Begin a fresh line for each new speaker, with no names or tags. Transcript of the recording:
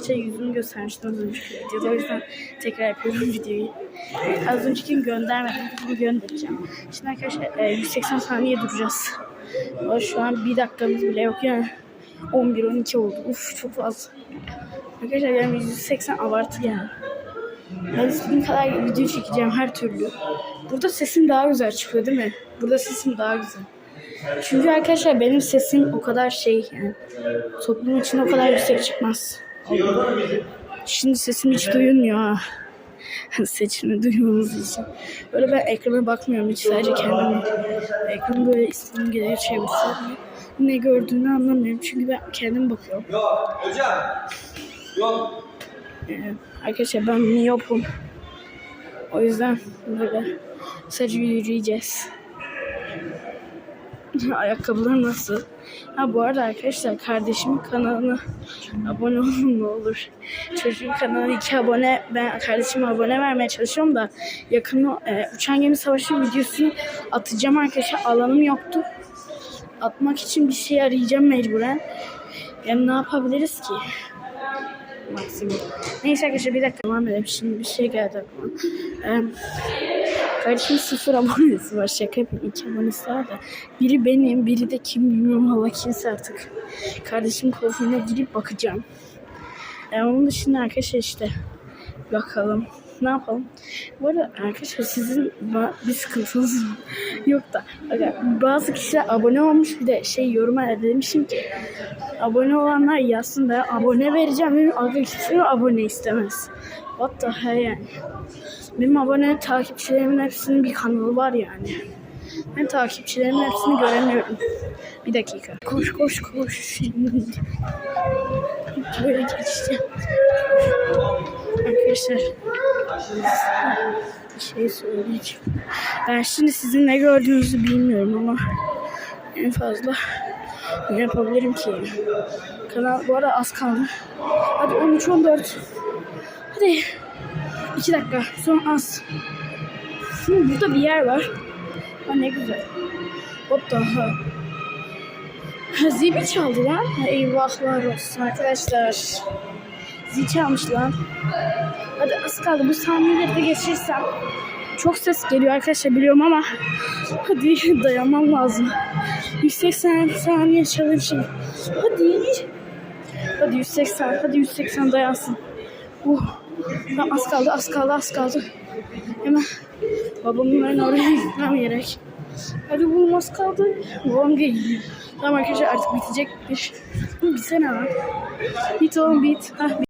Arkadaşlar yüzümü göstermiştim az önceki videoda. O yüzden tekrar yapıyorum videoyu. Az önceki göndermedim. Bunu göndereceğim. Şimdi arkadaşlar e, 180 saniye duracağız. Şu an bir dakikamız bile yok yani. 11-12 oldu. Uf çok fazla. Arkadaşlar yani 180 abartı yani. Ben istediğim kadar video çekeceğim her türlü. Burada sesim daha güzel çıkıyor değil mi? Burada sesim daha güzel. Çünkü arkadaşlar benim sesim o kadar şey yani toplum için o kadar yüksek çıkmaz. Şimdi sesim hiç duyulmuyor ha. Seçimi duymanız için. Böyle ben ekrana bakmıyorum hiç sadece kendimi. Ekranı böyle istediğim gibi çevirsem ne gördüğünü anlamıyorum. Çünkü ben kendim bakıyorum.
Yok hocam. Yok.
Ee, arkadaşlar ben miyopum. O yüzden böyle sadece yürüyeceğiz. Ayakkabılar nasıl? Ha bu arada arkadaşlar kardeşimin kanalına abone olun ne olur. Çocuğun kanalına iki abone ben kardeşime abone vermeye çalışıyorum da yakın e, uçan gemi savaşı videosunu atacağım arkadaşlar. Alanım yoktu. Atmak için bir şey arayacağım mecburen. Yani ne yapabiliriz ki? Maksimum. Neyse arkadaşlar bir dakika devam edelim. Şimdi bir şey geldi aklıma. Kardeşim sıfır abonesi var. Şaka yapayım. İki abonesi var da. Biri benim, biri de kim bilmiyorum. Allah kimse artık. Kardeşim profiline girip bakacağım. Ee, onun dışında arkadaşlar işte bakalım. Ne yapalım? Bu arada arkadaşlar sizin bir sıkıntınız yok da. Bazı kişiler abone olmuş bir de şey yoruma demişim ki abone olanlar yazsın da abone vereceğim. Benim kimse abone istemez. What the hell yani. Benim abone takipçilerimin hepsinin bir kanalı var yani. Ben takipçilerimin hepsini göremiyorum. Bir dakika. Koş koş koş. Böyle geçeceğim. Arkadaşlar bir şey söyleyeceğim. Ben şimdi sizin ne gördüğünüzü bilmiyorum ama en fazla ne yapabilirim ki? Kanal bu arada az kaldı. Hadi 13 14. Hadi. 2 dakika. Son az. Şimdi burada bir yer var. Ha ne güzel. What the hell? Ha, Zili çaldı lan. Eyvahlar olsun arkadaşlar. Zil çalmış lan. Hadi az kaldı. Bu saniyeleri de geçirsem. Çok ses geliyor arkadaşlar biliyorum ama hadi dayanmam lazım. 180 saniye challenge. Hadi. Hadi 180. Hadi 180 dayansın. Uh. Tamam, az kaldı, az kaldı, az kaldı. Hemen babamın ben oraya gitmem gerek. Hadi bu az kaldı. Babam geliyor. Tamam arkadaşlar artık bitecektir. Bitsene lan. Bit oğlum bit. Hah, bit.